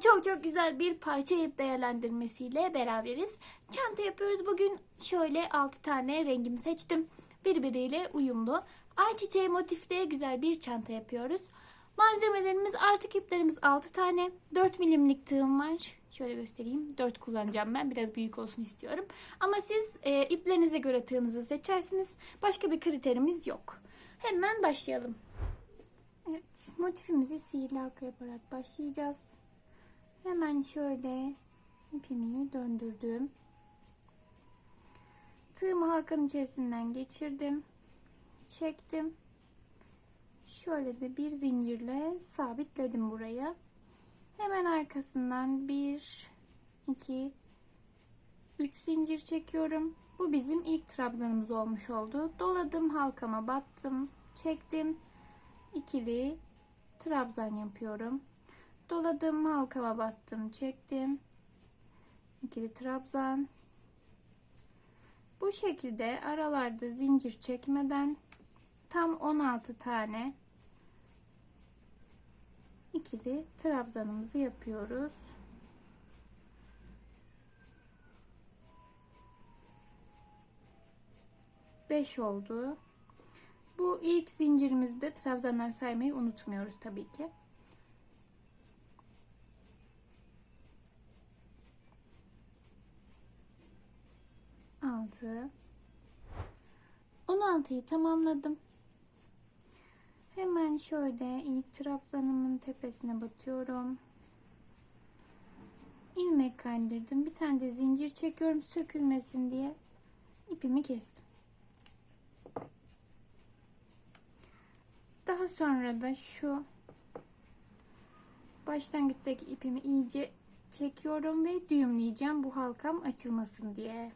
Çok çok güzel bir parça ip değerlendirmesiyle beraberiz. Çanta yapıyoruz. Bugün şöyle 6 tane rengimi seçtim. Birbiriyle uyumlu. Ayçiçeği motifli güzel bir çanta yapıyoruz. Malzemelerimiz artık iplerimiz 6 tane. 4 milimlik tığım var. Şöyle göstereyim. 4 kullanacağım ben. Biraz büyük olsun istiyorum. Ama siz e, iplerinize göre tığınızı seçersiniz. Başka bir kriterimiz yok. Hemen başlayalım. Evet, motifimizi sihirli halka yaparak başlayacağız. Hemen şöyle ipimi döndürdüm. Tığımı halkanın içerisinden geçirdim. Çektim. Şöyle de bir zincirle sabitledim buraya. Hemen arkasından bir, iki, üç zincir çekiyorum. Bu bizim ilk trabzanımız olmuş oldu. Doladım halkama battım. Çektim. ikili trabzan yapıyorum. Doladım halkama battım. Çektim. ikili trabzan. Bu şekilde aralarda zincir çekmeden tam 16 tane ikili trabzanımızı yapıyoruz. Beş oldu. Bu ilk zincirimizde trabzandan saymayı unutmuyoruz tabii ki. Altı. 16'yı tamamladım. Hemen şöyle ilk trabzanımın tepesine batıyorum. ilmek kaydırdım. Bir tane de zincir çekiyorum sökülmesin diye ipimi kestim. Daha sonra da şu başlangıçtaki ipimi iyice çekiyorum ve düğümleyeceğim bu halkam açılmasın diye.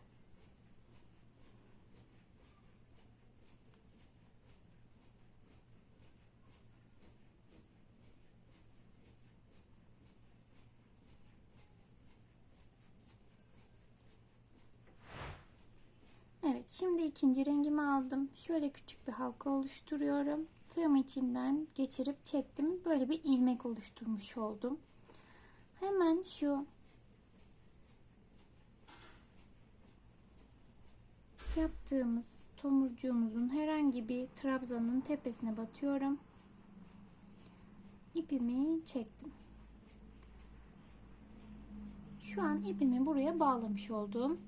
Evet şimdi ikinci rengimi aldım. Şöyle küçük bir halka oluşturuyorum. Tığım içinden geçirip çektim. Böyle bir ilmek oluşturmuş oldum. Hemen şu yaptığımız tomurcuğumuzun herhangi bir trabzanın tepesine batıyorum. İpimi çektim. Şu an ipimi buraya bağlamış oldum.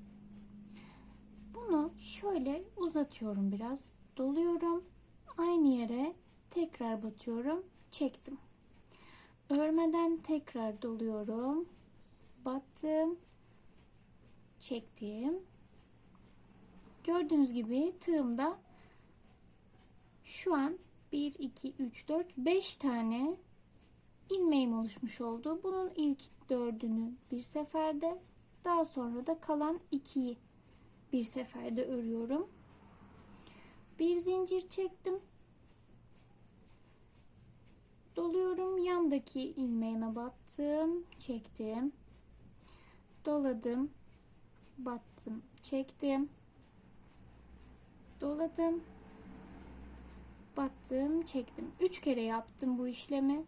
Bunu şöyle uzatıyorum biraz. Doluyorum. Aynı yere tekrar batıyorum. Çektim. Örmeden tekrar doluyorum. Battım. Çektim. Gördüğünüz gibi tığımda şu an 1, 2, 3, 4, 5 tane ilmeğim oluşmuş oldu. Bunun ilk dördünü bir seferde daha sonra da kalan 2'yi bir seferde örüyorum. Bir zincir çektim. Doluyorum. Yandaki ilmeğime battım. Çektim. Doladım. Battım. Çektim. Doladım. Battım. Çektim. Üç kere yaptım bu işlemi.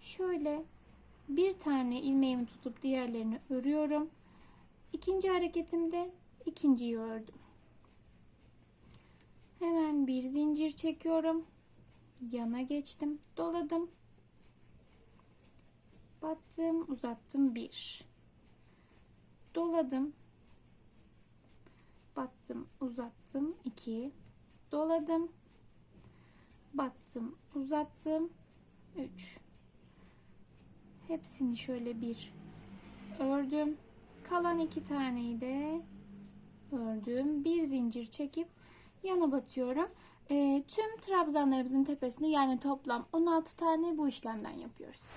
Şöyle bir tane ilmeğimi tutup diğerlerini örüyorum. İkinci hareketimde ikinciyi ördüm. Hemen bir zincir çekiyorum. Yana geçtim. Doladım. Battım. Uzattım. Bir. Doladım. Battım. Uzattım. iki. Doladım. Battım. Uzattım. Üç. Hepsini şöyle bir ördüm. Kalan iki taneyi de ördüm. Bir zincir çekip yana batıyorum. E, tüm trabzanlarımızın tepesinde yani toplam 16 tane bu işlemden yapıyoruz.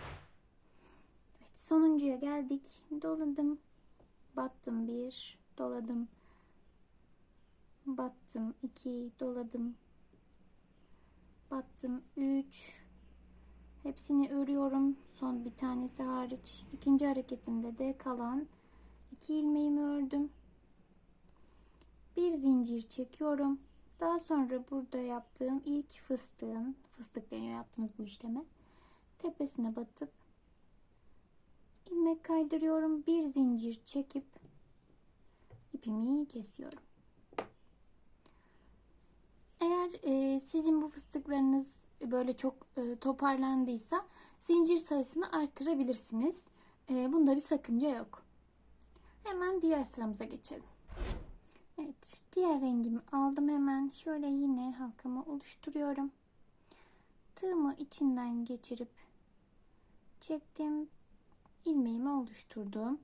Evet, sonuncuya geldik. Doladım. Battım bir. Doladım. Battım iki. Doladım. Battım üç. Hepsini örüyorum. Son bir tanesi hariç. İkinci hareketimde de kalan iki ilmeğimi ördüm bir zincir çekiyorum. Daha sonra burada yaptığım ilk fıstığın, fıstık deniyor yaptığımız bu işleme. Tepesine batıp ilmek kaydırıyorum. Bir zincir çekip ipimi kesiyorum. Eğer e, sizin bu fıstıklarınız böyle çok e, toparlandıysa zincir sayısını arttırabilirsiniz. E, bunda bir sakınca yok. Hemen diğer sıramıza geçelim. Evet, diğer rengimi aldım hemen. Şöyle yine halkamı oluşturuyorum. Tığımı içinden geçirip çektim. ilmeğimi oluşturdum.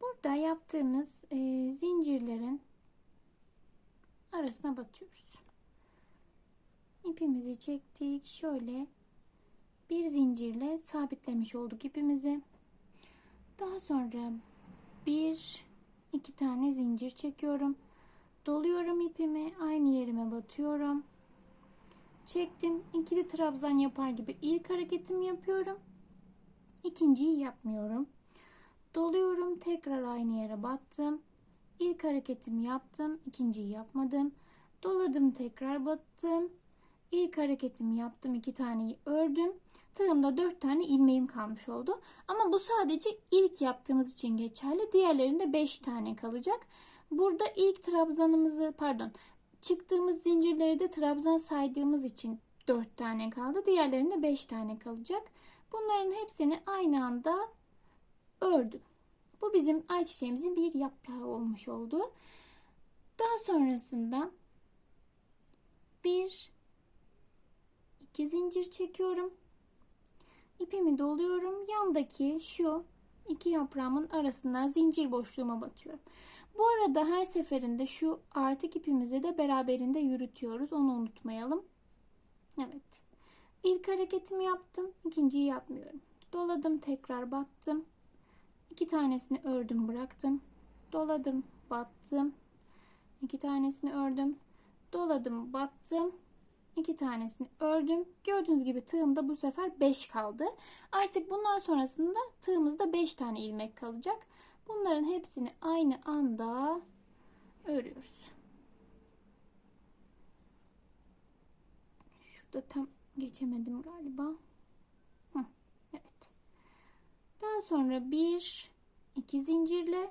Burada yaptığımız e, zincirlerin arasına batıyoruz. İpimizi çektik. Şöyle bir zincirle sabitlemiş olduk ipimizi. Daha sonra bir iki tane zincir çekiyorum. Doluyorum ipimi. Aynı yerime batıyorum. Çektim. ikili trabzan yapar gibi ilk hareketimi yapıyorum. İkinciyi yapmıyorum. Doluyorum. Tekrar aynı yere battım. İlk hareketimi yaptım. ikinciyi yapmadım. Doladım tekrar battım. İlk hareketimi yaptım. iki taneyi ördüm. Tığımda dört tane ilmeğim kalmış oldu. Ama bu sadece ilk yaptığımız için geçerli. Diğerlerinde beş tane kalacak. Burada ilk trabzanımızı pardon çıktığımız zincirleri de trabzan saydığımız için dört tane kaldı. Diğerlerinde beş tane kalacak. Bunların hepsini aynı anda ördüm. Bu bizim ayçiçeğimizin bir yaprağı olmuş oldu. Daha sonrasında bir iki zincir çekiyorum. İpimi doluyorum. Yandaki şu iki yaprağımın arasından zincir boşluğuma batıyorum. Bu arada her seferinde şu artık ipimizi de beraberinde yürütüyoruz. Onu unutmayalım. Evet. İlk hareketimi yaptım. ikinciyi yapmıyorum. Doladım tekrar battım. İki tanesini ördüm bıraktım. Doladım battım. İki tanesini ördüm. Doladım battım. İki tanesini ördüm. Gördüğünüz gibi tığımda bu sefer 5 kaldı. Artık bundan sonrasında tığımızda 5 tane ilmek kalacak. Bunların hepsini aynı anda örüyoruz. Şurada tam geçemedim galiba. Hı, evet. Daha sonra bir iki zincirle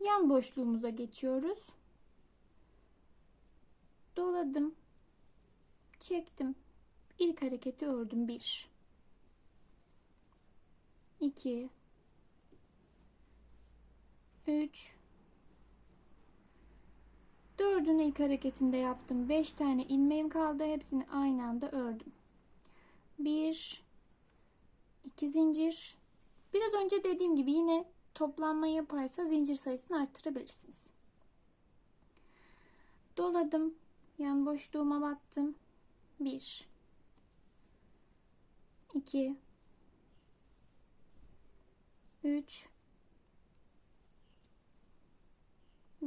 yan boşluğumuza geçiyoruz. Doladım. Çektim. İlk hareketi ördüm. Bir. iki, Üç. Dördün ilk hareketinde yaptım. Beş tane ilmeğim kaldı. Hepsini aynı anda ördüm. Bir. iki zincir. Biraz önce dediğim gibi yine toplanma yaparsa zincir sayısını arttırabilirsiniz. Doladım. Yan boşluğuma battım. 1 2 3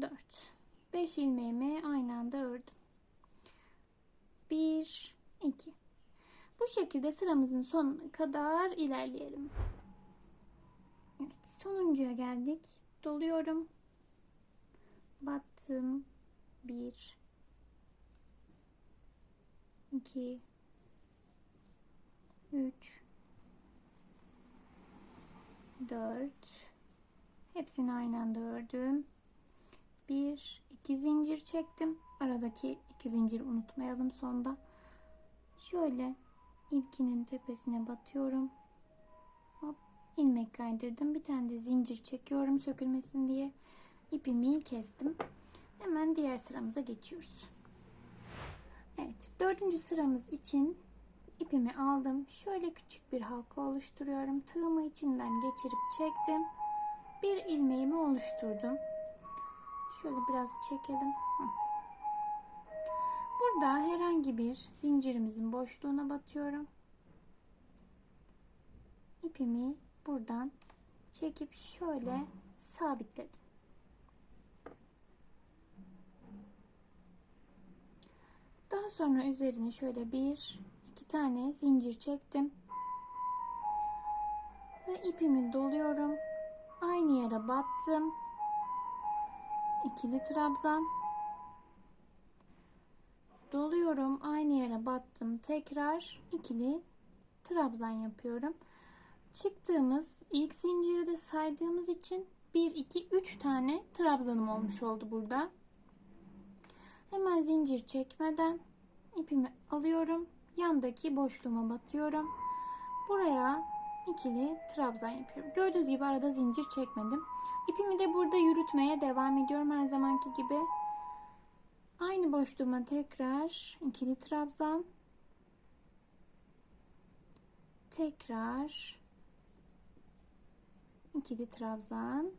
4 5 ilmeğimi aynı anda ördüm. 1 2 Bu şekilde sıramızın sonuna kadar ilerleyelim. Evet, sonuncuya geldik. Doluyorum. Battım. 1 2 3 4 hepsini aynı anda ördüm 1 2 zincir çektim. Aradaki iki zincir unutmayalım sonda. Şöyle ilkinin tepesine batıyorum. Hop ilmek kaydırdım. Bir tane de zincir çekiyorum sökülmesin diye. İpimi kestim. Hemen diğer sıramıza geçiyoruz Evet, dördüncü sıramız için ipimi aldım. Şöyle küçük bir halka oluşturuyorum. Tığımı içinden geçirip çektim. Bir ilmeğimi oluşturdum. Şöyle biraz çekelim. Burada herhangi bir zincirimizin boşluğuna batıyorum. İpimi buradan çekip şöyle sabitledim. Daha sonra üzerine şöyle bir iki tane zincir çektim. Ve ipimi doluyorum. Aynı yere battım. İkili trabzan. Doluyorum. Aynı yere battım. Tekrar ikili trabzan yapıyorum. çıktığımız ilk zinciri de saydığımız için 1, 2, 3 tane trabzanım olmuş oldu burada. Hemen zincir çekmeden ipimi alıyorum. Yandaki boşluğuma batıyorum. Buraya ikili trabzan yapıyorum. Gördüğünüz gibi arada zincir çekmedim. İpimi de burada yürütmeye devam ediyorum her zamanki gibi. Aynı boşluğuma tekrar ikili trabzan. Tekrar ikili trabzan.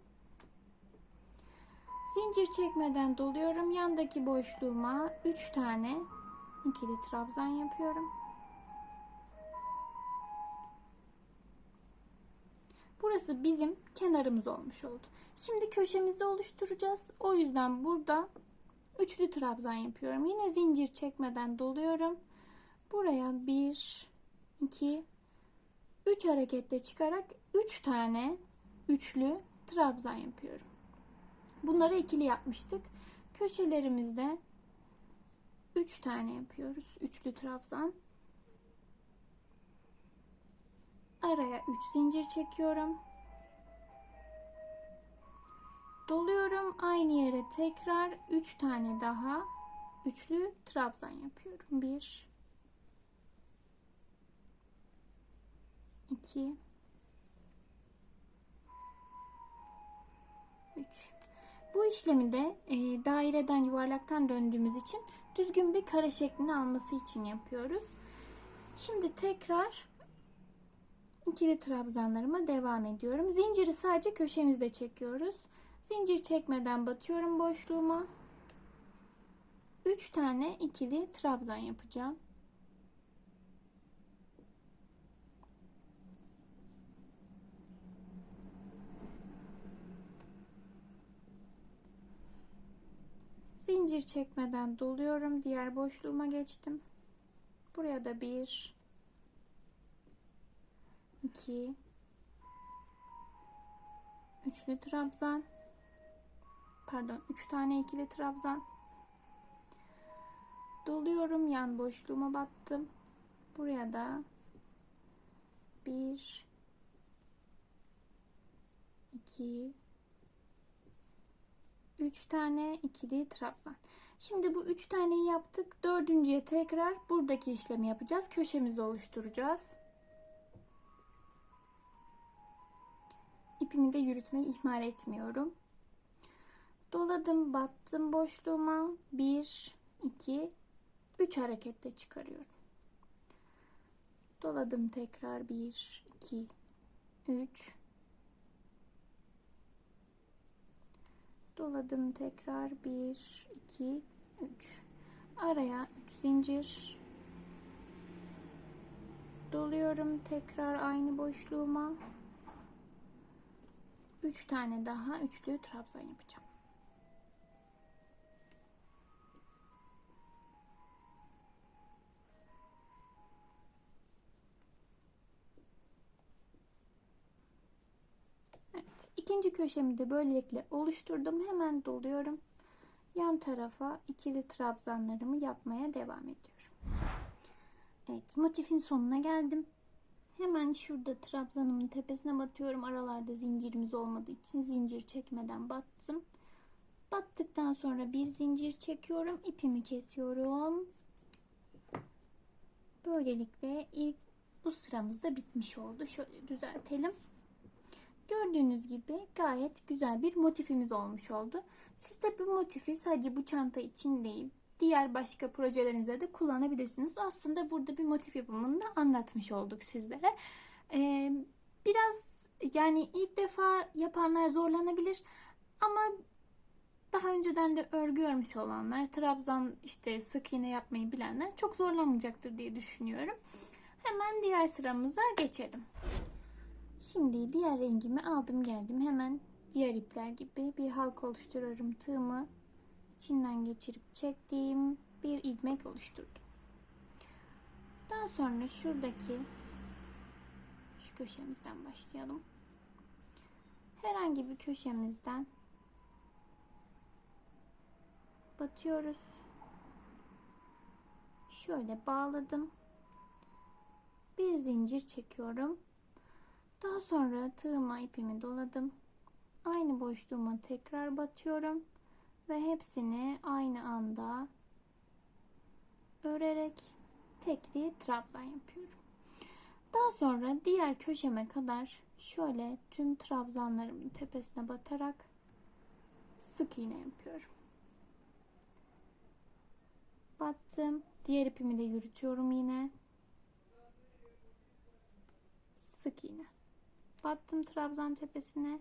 Zincir çekmeden doluyorum. Yandaki boşluğuma 3 tane ikili trabzan yapıyorum. Burası bizim kenarımız olmuş oldu. Şimdi köşemizi oluşturacağız. O yüzden burada üçlü trabzan yapıyorum. Yine zincir çekmeden doluyorum. Buraya 1 2 3 hareketle çıkarak 3 tane üçlü trabzan yapıyorum. Bunları ikili yapmıştık. Köşelerimizde 3 tane yapıyoruz. Üçlü trabzan. Araya 3 zincir çekiyorum. Doluyorum. Aynı yere tekrar 3 tane daha üçlü trabzan yapıyorum. 1 2 3 Bu işlemi de e, daireden yuvarlaktan döndüğümüz için düzgün bir kare şeklini alması için yapıyoruz. Şimdi tekrar ikili trabzanlarıma devam ediyorum. Zinciri sadece köşemizde çekiyoruz. Zincir çekmeden batıyorum boşluğuma. 3 tane ikili trabzan yapacağım. Zincir çekmeden doluyorum. Diğer boşluğuma geçtim. Buraya da bir, iki, üçlü trabzan. Pardon, üç tane ikili trabzan. Doluyorum. Yan boşluğuma battım. Buraya da bir, iki, 3 tane ikili trabzan. Şimdi bu 3 taneyi yaptık. Dördüncüye tekrar buradaki işlemi yapacağız. Köşemizi oluşturacağız. İpimi de yürütmeyi ihmal etmiyorum. Doladım, battım boşluğuma. 1, 2, 3 hareketle çıkarıyorum. Doladım tekrar 1, 2, 3, doladım tekrar. 1 2 3 araya 3 zincir. Doluyorum tekrar aynı boşluğuma. 3 tane daha üçlü trabzan yapacağım ikinci köşemi de böylelikle oluşturdum. Hemen doluyorum. Yan tarafa ikili trabzanlarımı yapmaya devam ediyorum. Evet, motifin sonuna geldim. Hemen şurada trabzanımın tepesine batıyorum. Aralarda zincirimiz olmadığı için zincir çekmeden battım. Battıktan sonra bir zincir çekiyorum. ipimi kesiyorum. Böylelikle ilk bu sıramız da bitmiş oldu. Şöyle düzeltelim. Gördüğünüz gibi gayet güzel bir motifimiz olmuş oldu. Siz de bu motifi sadece bu çanta için değil, diğer başka projelerinizde de kullanabilirsiniz. Aslında burada bir motif yapımını da anlatmış olduk sizlere. Ee, biraz yani ilk defa yapanlar zorlanabilir ama daha önceden de örgü örmüş olanlar, trabzan işte sık iğne yapmayı bilenler çok zorlanmayacaktır diye düşünüyorum. Hemen diğer sıramıza geçelim. Şimdi diğer rengimi aldım geldim. Hemen diğer ipler gibi bir halka oluşturuyorum. Tığımı içinden geçirip çektiğim bir ilmek oluşturdum. Daha sonra şuradaki şu köşemizden başlayalım. Herhangi bir köşemizden batıyoruz. Şöyle bağladım. Bir zincir çekiyorum Daha sonra tığıma ipimi doladım. Aynı boşluğuma tekrar batıyorum ve hepsini aynı anda örerek tekli trabzan yapıyorum. Daha sonra diğer köşeme kadar şöyle tüm trabzanlarımın tepesine batarak sık iğne yapıyorum. Battım. Diğer ipimi de yürütüyorum yine. Sık iğne. Battım trabzan tepesine.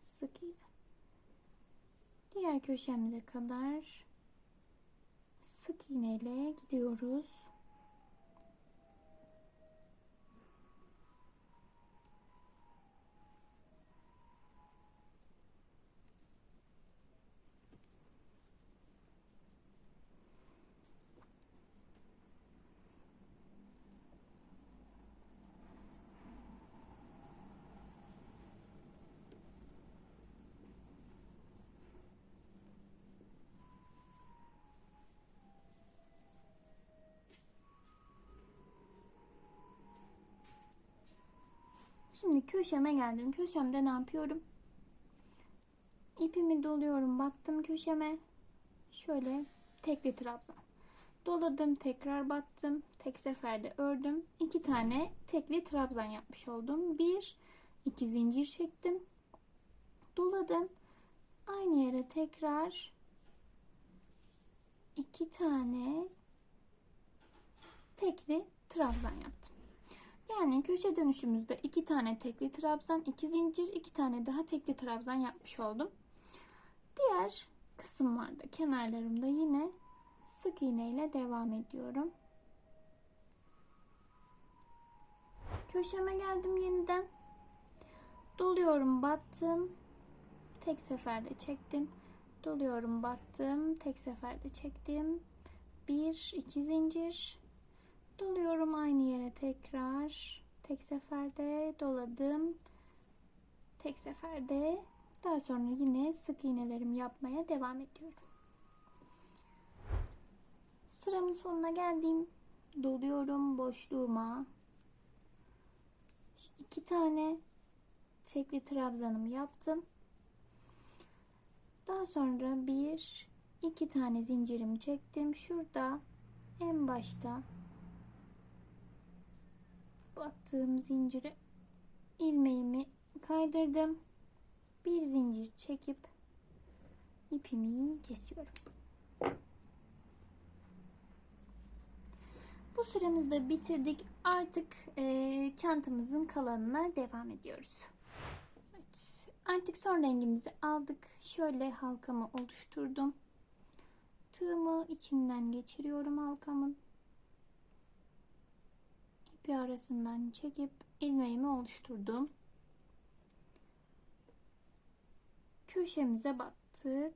Sık iğne. Diğer köşemize kadar sık iğneyle gidiyoruz. Şimdi köşeme geldim. Köşemde ne yapıyorum? İpimi doluyorum. Battım köşeme. Şöyle tekli trabzan. Doladım. Tekrar battım. Tek seferde ördüm. iki tane tekli trabzan yapmış oldum. Bir, iki zincir çektim. Doladım. Aynı yere tekrar iki tane tekli trabzan yaptım. Yani köşe dönüşümüzde iki tane tekli trabzan, iki zincir, iki tane daha tekli trabzan yapmış oldum. Diğer kısımlarda, kenarlarımda yine sık iğne ile devam ediyorum. Köşeme geldim yeniden. Doluyorum, battım. Tek seferde çektim. Doluyorum, battım. Tek seferde çektim. Bir, iki zincir. Doluyorum aynı yere tekrar. Tek seferde doladım. Tek seferde. Daha sonra yine sık iğnelerimi yapmaya devam ediyorum. Sıramın sonuna geldim. Doluyorum boşluğuma. iki tane tekli trabzanımı yaptım. Daha sonra bir iki tane zincirimi çektim. Şurada en başta battığım zincire ilmeğimi kaydırdım. Bir zincir çekip ipimi kesiyorum. Bu süremizi de bitirdik. Artık e, çantamızın kalanına devam ediyoruz. Evet, artık son rengimizi aldık. Şöyle halkamı oluşturdum. Tığımı içinden geçiriyorum halkamın ipi arasından çekip ilmeğimi oluşturdum. Köşemize battık.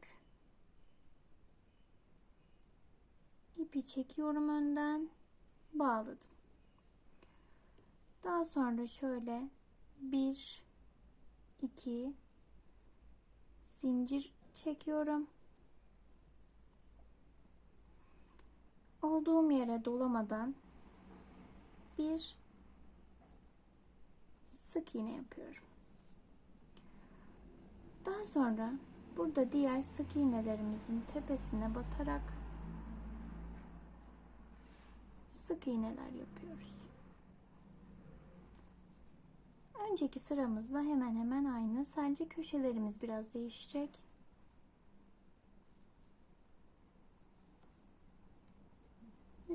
İpi çekiyorum önden. Bağladım. Daha sonra şöyle bir iki zincir çekiyorum. Olduğum yere dolamadan bir sık iğne yapıyorum. Daha sonra burada diğer sık iğnelerimizin tepesine batarak sık iğneler yapıyoruz. Önceki sıramızla hemen hemen aynı. Sadece köşelerimiz biraz değişecek.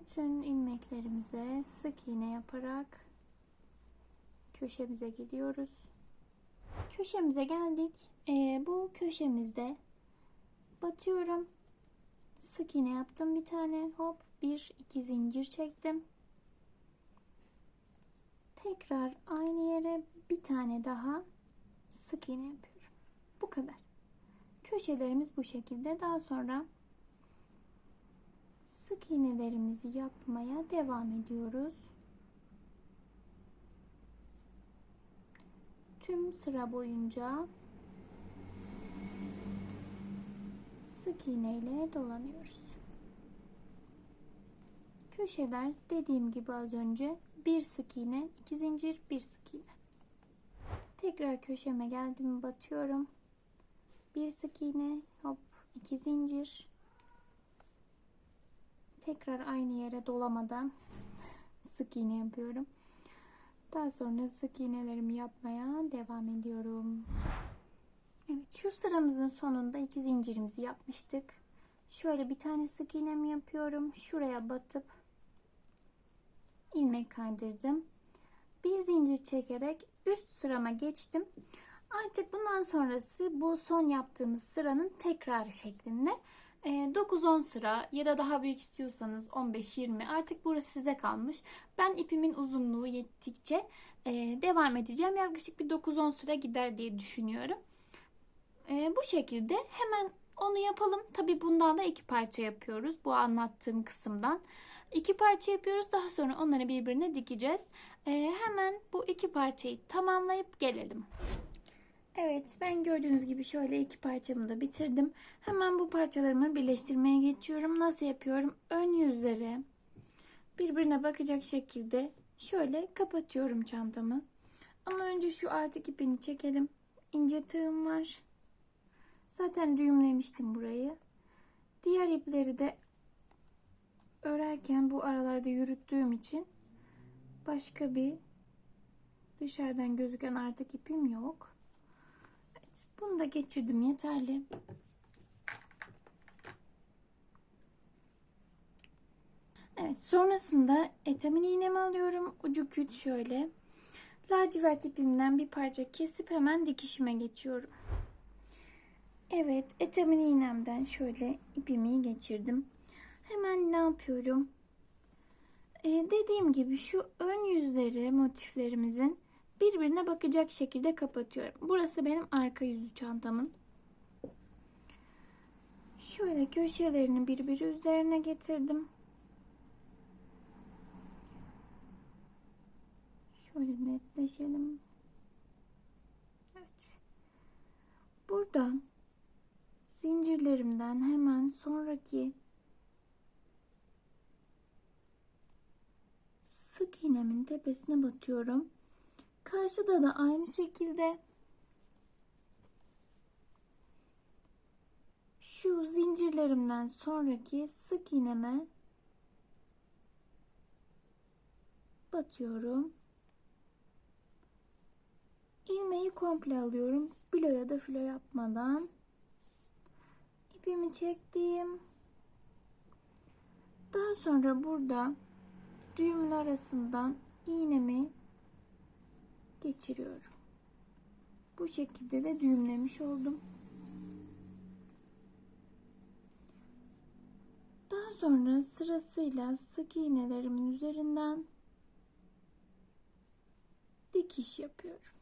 Bütün ilmeklerimize sık iğne yaparak köşemize gidiyoruz. Köşemize geldik. Ee, bu köşemizde batıyorum. Sık iğne yaptım bir tane. Hop bir iki zincir çektim. Tekrar aynı yere bir tane daha sık iğne yapıyorum. Bu kadar. Köşelerimiz bu şekilde. Daha sonra sık iğnelerimizi yapmaya devam ediyoruz. Tüm sıra boyunca sık iğne ile dolanıyoruz. Köşeler dediğim gibi az önce bir sık iğne, iki zincir, bir sık iğne. Tekrar köşeme geldim batıyorum. Bir sık iğne, hop iki zincir. Tekrar aynı yere dolamadan sık iğne yapıyorum. Daha sonra sık iğnelerimi yapmaya devam ediyorum. Evet şu sıramızın sonunda iki zincirimizi yapmıştık. Şöyle bir tane sık iğnemi yapıyorum. Şuraya batıp ilmek kaydırdım. Bir zincir çekerek üst sırama geçtim. Artık bundan sonrası bu son yaptığımız sıranın tekrarı şeklinde. 9-10 sıra ya da daha büyük istiyorsanız 15-20 artık burası size kalmış. Ben ipimin uzunluğu yettikçe e, devam edeceğim. Yaklaşık bir 9-10 sıra gider diye düşünüyorum. E, bu şekilde hemen onu yapalım. Tabi bundan da iki parça yapıyoruz. Bu anlattığım kısımdan. İki parça yapıyoruz. Daha sonra onları birbirine dikeceğiz. E, hemen bu iki parçayı tamamlayıp gelelim. Evet ben gördüğünüz gibi şöyle iki parçamı da bitirdim. Hemen bu parçalarımı birleştirmeye geçiyorum. Nasıl yapıyorum? Ön yüzleri birbirine bakacak şekilde şöyle kapatıyorum çantamı. Ama önce şu artık ipini çekelim. İnce tığım var. Zaten düğümlemiştim burayı. Diğer ipleri de örerken bu aralarda yürüttüğüm için başka bir dışarıdan gözüken artık ipim yok. Da geçirdim yeterli. Evet sonrasında etamin iğnemi alıyorum. Ucu küt şöyle. Lacivert ipimden bir parça kesip hemen dikişime geçiyorum. Evet etamin iğnemden şöyle ipimi geçirdim. Hemen ne yapıyorum? Ee, dediğim gibi şu ön yüzleri motiflerimizin birbirine bakacak şekilde kapatıyorum. Burası benim arka yüzü çantamın. Şöyle köşelerini birbiri üzerine getirdim. Şöyle netleşelim. Evet. Burada zincirlerimden hemen sonraki sık iğnemin tepesine batıyorum. Karşıda da aynı şekilde şu zincirlerimden sonraki sık iğneme batıyorum. İlmeği komple alıyorum. Bilo ya da filo yapmadan. ipimi çektim. Daha sonra burada düğümün arasından iğnemi geçiriyorum. Bu şekilde de düğümlemiş oldum. Daha sonra sırasıyla sık iğnelerimin üzerinden dikiş yapıyorum.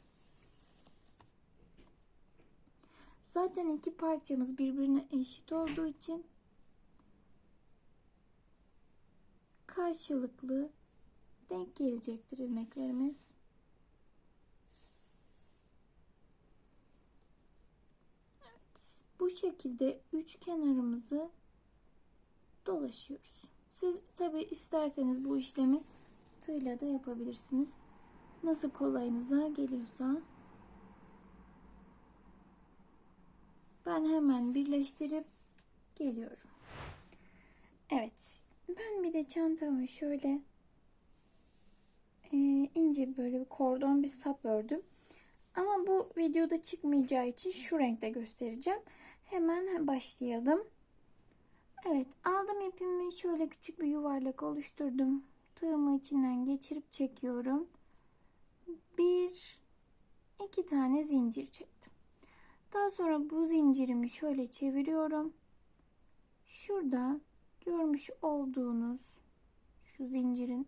Zaten iki parçamız birbirine eşit olduğu için karşılıklı denk gelecektir ilmeklerimiz. Evet, bu şekilde üç kenarımızı dolaşıyoruz. Siz tabi isterseniz bu işlemi tığla da yapabilirsiniz. Nasıl kolayınıza geliyorsa. Ben hemen birleştirip geliyorum. Evet. Ben bir de çantamı şöyle e, ince böyle bir kordon bir sap ördüm. Ama bu videoda çıkmayacağı için şu renkte göstereceğim. Hemen başlayalım. Evet aldım ipimi şöyle küçük bir yuvarlak oluşturdum. Tığımı içinden geçirip çekiyorum. Bir, iki tane zincir çektim. Daha sonra bu zincirimi şöyle çeviriyorum. Şurada görmüş olduğunuz şu zincirin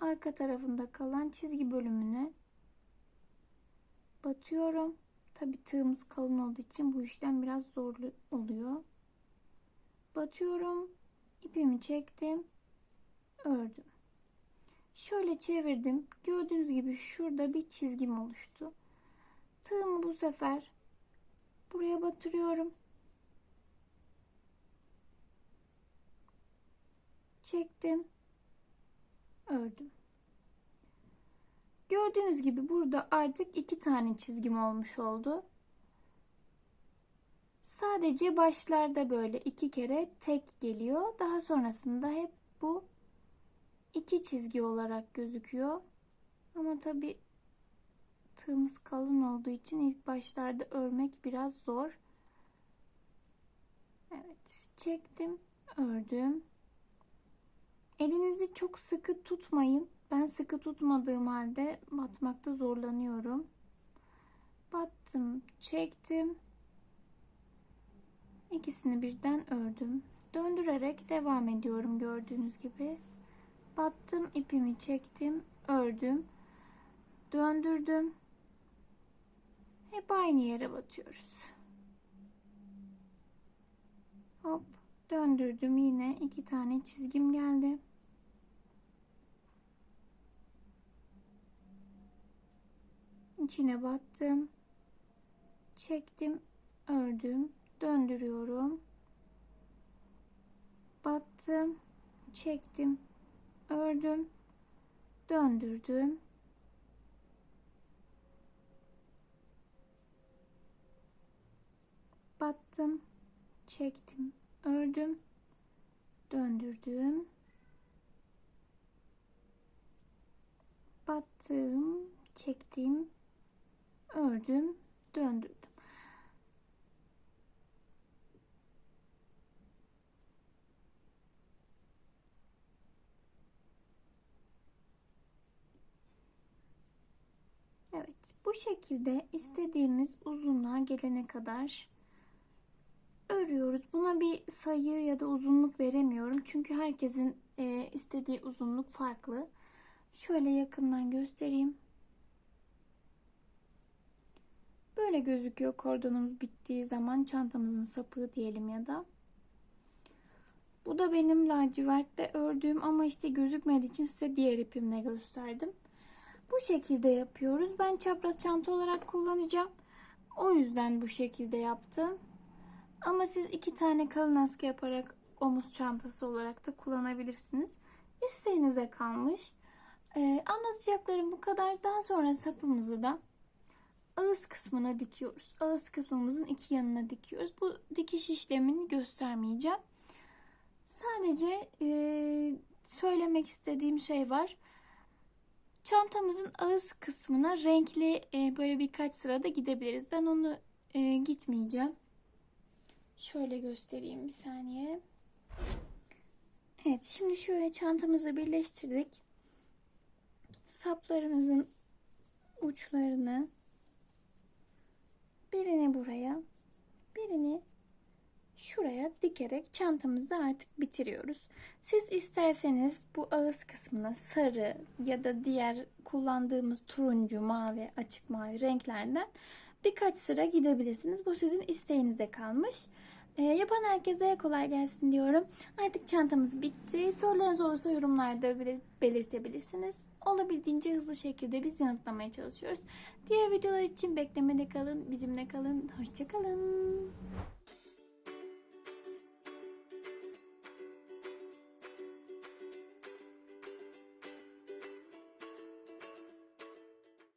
arka tarafında kalan çizgi bölümüne batıyorum. Tabi tığımız kalın olduğu için bu işlem biraz zorlu oluyor. Batıyorum. ipimi çektim. Ördüm. Şöyle çevirdim. Gördüğünüz gibi şurada bir çizgim oluştu. Tığımı bu sefer buraya batırıyorum. Çektim. Ördüm. Gördüğünüz gibi burada artık iki tane çizgim olmuş oldu. Sadece başlarda böyle iki kere tek geliyor. Daha sonrasında hep bu iki çizgi olarak gözüküyor. Ama tabi tığımız kalın olduğu için ilk başlarda örmek biraz zor. Evet çektim ördüm. Elinizi çok sıkı tutmayın. Ben sıkı tutmadığım halde batmakta zorlanıyorum. Battım, çektim. İkisini birden ördüm. Döndürerek devam ediyorum gördüğünüz gibi. Battım, ipimi çektim, ördüm. Döndürdüm. Hep aynı yere batıyoruz. Hop, döndürdüm yine iki tane çizgim geldi. İçine battım. Çektim, ördüm, döndürüyorum. Battım, çektim, ördüm, döndürdüm. Battım, çektim, ördüm, döndürdüm. Battım, çektim, ördüm, döndürdüm. Evet, bu şekilde istediğimiz uzunluğa gelene kadar örüyoruz. Buna bir sayı ya da uzunluk veremiyorum. Çünkü herkesin e, istediği uzunluk farklı. Şöyle yakından göstereyim. Böyle gözüküyor kordonumuz bittiği zaman çantamızın sapı diyelim ya da. Bu da benim lacivertle ördüğüm ama işte gözükmediği için size diğer ipimle gösterdim. Bu şekilde yapıyoruz. Ben çapraz çanta olarak kullanacağım. O yüzden bu şekilde yaptım. Ama siz iki tane kalın askı yaparak omuz çantası olarak da kullanabilirsiniz. İsteğinize kalmış. Ee, anlatacaklarım bu kadar. Daha sonra sapımızı da ağız kısmına dikiyoruz. Ağız kısmımızın iki yanına dikiyoruz. Bu dikiş işlemini göstermeyeceğim. Sadece e, söylemek istediğim şey var. Çantamızın ağız kısmına renkli e, böyle birkaç sırada gidebiliriz. Ben onu e, gitmeyeceğim. Şöyle göstereyim bir saniye. Evet şimdi şöyle çantamızı birleştirdik. Saplarımızın uçlarını birini buraya birini şuraya dikerek çantamızı artık bitiriyoruz. Siz isterseniz bu ağız kısmına sarı ya da diğer kullandığımız turuncu, mavi, açık mavi renklerden birkaç sıra gidebilirsiniz. Bu sizin isteğinize kalmış. E, yapan herkese kolay gelsin diyorum. Artık çantamız bitti. Sorularınız olursa yorumlarda belirtebilirsiniz. Olabildiğince hızlı şekilde biz yanıtlamaya çalışıyoruz. Diğer videolar için beklemede kalın, bizimle kalın. Hoşçakalın.